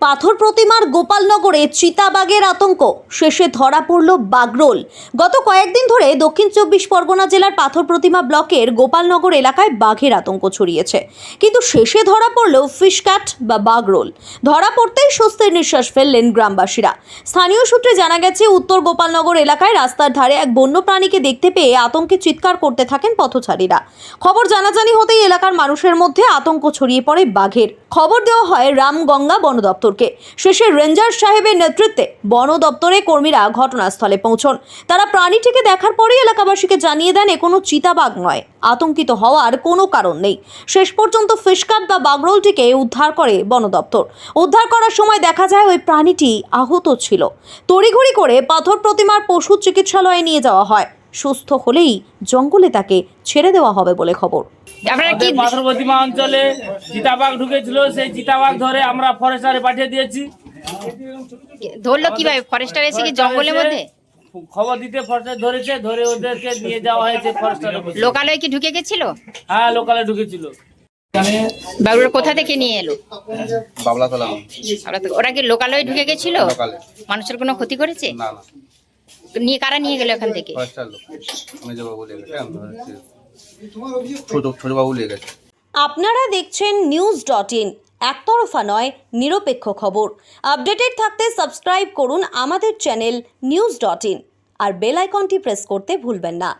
পাথর প্রতিমার গোপালনগরে চিতাবাগের আতঙ্ক। শেষে ধরা পড়ল বাগরোল। গত কয়েকদিন ধরে দক্ষিণ চব্বিশ পরগনা জেলার পাথর প্রতিমা ব্লকের গোপালনগর এলাকায় বাঘের আতঙ্ক ছড়িয়েছে। কিন্তু শেষে ধরা পড়ল ফিশক্যাট বা বাগরোল। ধরা পড়তেই স্বস্তির নিঃশ্বাস ফেললেন গ্রামবাসীরা। স্থানীয় সূত্রে জানা গেছে, উত্তর গোপালনগর এলাকায় রাস্তার ধারে এক বন্য প্রাণীকে দেখতে পেয়ে আতঙ্কে চিৎকার করতে থাকেন পথচারীরা। খবর জানাজানি হতেই এলাকার মানুষের মধ্যে আতঙ্ক ছড়িয়ে পড়ে বাঘের। খবর দেওয়া হয় রামগঙ্গা বন দপ্তরকে শেষে রেঞ্জার সাহেবের নেতৃত্বে বন দপ্তরে কর্মীরা ঘটনাস্থলে পৌঁছন। তারা প্রাণীটিকে দেখার পরেই এলাকাবাসীকে জানিয়ে দেন, এ কোনো চিতাবাঘ নয়। আতঙ্কিত হওয়ার কোনো কারণ নেই। শেষ পর্যন্ত ফিশকাট বা বাগরোলটিকে উদ্ধার করে বন দপ্তর। উদ্ধার করার সময় দেখা যায় ওই প্রাণীটি আহত ছিল। তড়িঘড়ি করে পাথর প্রতিমার পশু চিকিৎসালয়ে নিয়ে যাওয়া হয়। সুস্থ হলেই জঙ্গলে তাকে ছেড়ে দেওয়া হবে বলে খবর। আপনারা কি আমাদের পাথর প্রতিমা অঞ্চলে চিতাবাঘ ঢুকেছিল সেই চিতাবাঘ ধরে আমরা ফরেস্টারে পাঠিয়ে দিয়েছি। ধরলো কীভাবে? ফরেস্টার এসে কি জঙ্গলের মধ্যে? খবর দিতে ফরেস্টার ধরেছে ধরে ওদেরকে নিয়ে যাওয়া হয়েছে ফরেস্টার লোকালয়ে কি ঢুকে গেছিল? হ্যাঁ লোকালে ঢুকেছিল। বাবুরা কোথা থেকে নিয়ে এলো? বাবলা তলা ওরা কি লোকালয়ে ঢুকে গেছিল? মানুষের কোনো ক্ষতি করেছে? না না। নিয়ে কারা নিয়ে গেল এখান থেকে? আপনারা দেখছেন নিউজ ডট ইন একতরফা নয় নিরপেক্ষ খবর। আপডেটেড থাকতে সাবস্ক্রাইব করুন আমাদের চ্যানেল নিউজ ডট ইন আর বেল আইকনটি প্রেস করতে ভুলবেন না।